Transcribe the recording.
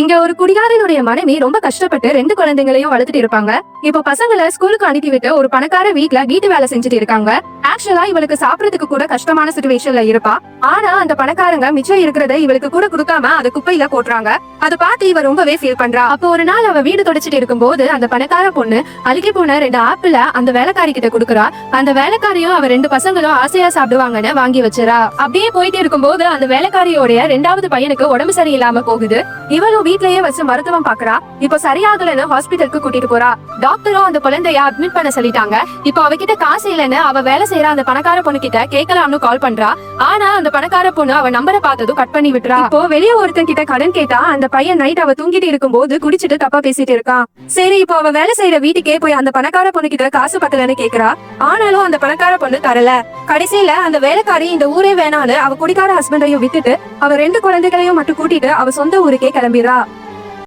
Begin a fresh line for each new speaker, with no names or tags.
இங்க ஒரு குடிகாரனுடைய மனைவி ரொம்ப கஷ்டப்பட்டு ரெண்டு குழந்தைங்களையும் வளர்த்துட்டு இருப்பாங்க. இப்போ பசங்களை ஸ்கூலுக்கு அனுப்பி விட்டு ஒரு பணக்கார வீட்டுல வீட்டு வேலை செஞ்சுட்டு இருக்காங்க. ஆக்சுவலா இவளுக்கு சாப்பிடறதுக்கு கூட கஷ்டமான சுச்சுவேஷன்ல இருப்பா. ஆனா அந்த பணக்காரங்க மிச்சம் இருக்கிறத இவளுக்கு கூட கொடுக்காம அதை குப்பையில போட்டுறாங்க. அதை பார்த்து இவ ரொம்பவே ஃபீல் பண்றா. அப்போ ஒரு நாள் அவ வீடு தொடச்சிட்டு இருக்கும்போது அந்த பணக்கார பொண்ணு அழுகி போன ரெண்டு ஆப்பிள அந்த வேலைக்காரி கிட்ட கொடுக்குறா. அந்த வேலைக்காரியும் அவ ரெண்டு பசங்களும் ஆசையா சாப்பிடுவாங்கன்னு வாங்கி வச்சிரா அப்படியே போயிட்டு இருக்கும்போது அந்த வேலைக்காரியோடைய ரெண்டாவது பையனுக்கு உடம்பு சரியில்லாம போகுது. இவளும் வீட்லயே வச்சு மருத்துவம் பாக்குறா. இப்போ சரியாகலன்னு ஹாஸ்பிட்டலுக்கு கூட்டிட்டு போறா. டாக்டரும் அந்த குழந்தைய அட்மிட் பண்ண சொல்லிட்டாங்க. இப்போ அவகிட்ட காசு இல்லைன்னு அவ வேலை செய்யற அந்த பணக்கார பொண்ணு கிட்ட கேட்கலாம்னு கால் பண்றா. ஆனா அந்த பணக்கார பொண்ணு அவ நம்பரை பார்த்ததும் கட் பண்ணி விட்டுறா. இப்போ வெளிய ஒருத்தன் கிட்ட கடன் கேட்டா அந்த பையன் நைட் அவ தூங்கிட்டு இருக்கும்போது குடிச்சிட்டு தப்பா பேசிட்டு இருக்கான். சரி இப்போ அவ வேலை செய்யற வீட்டுக்கே போய் அந்த பணக்கார பொண்ணு கிட்ட காசு பத்தலன்னு கேக்குறா. ஆனாலும் அந்த பணக்கார பொண்ணு தரல. கடைசியில அந்த வேலைக்காரி இந்த ஊரே வேணான்னு அவ குடிக்கார ஹஸ்பண்டையும் விட்டுட்டு அவ ரெண்டு குழந்தைகளையும் மட்டும் கூட்டிட்டு அவ சொந்த ஊருக்கே கிளம்பிடுறா.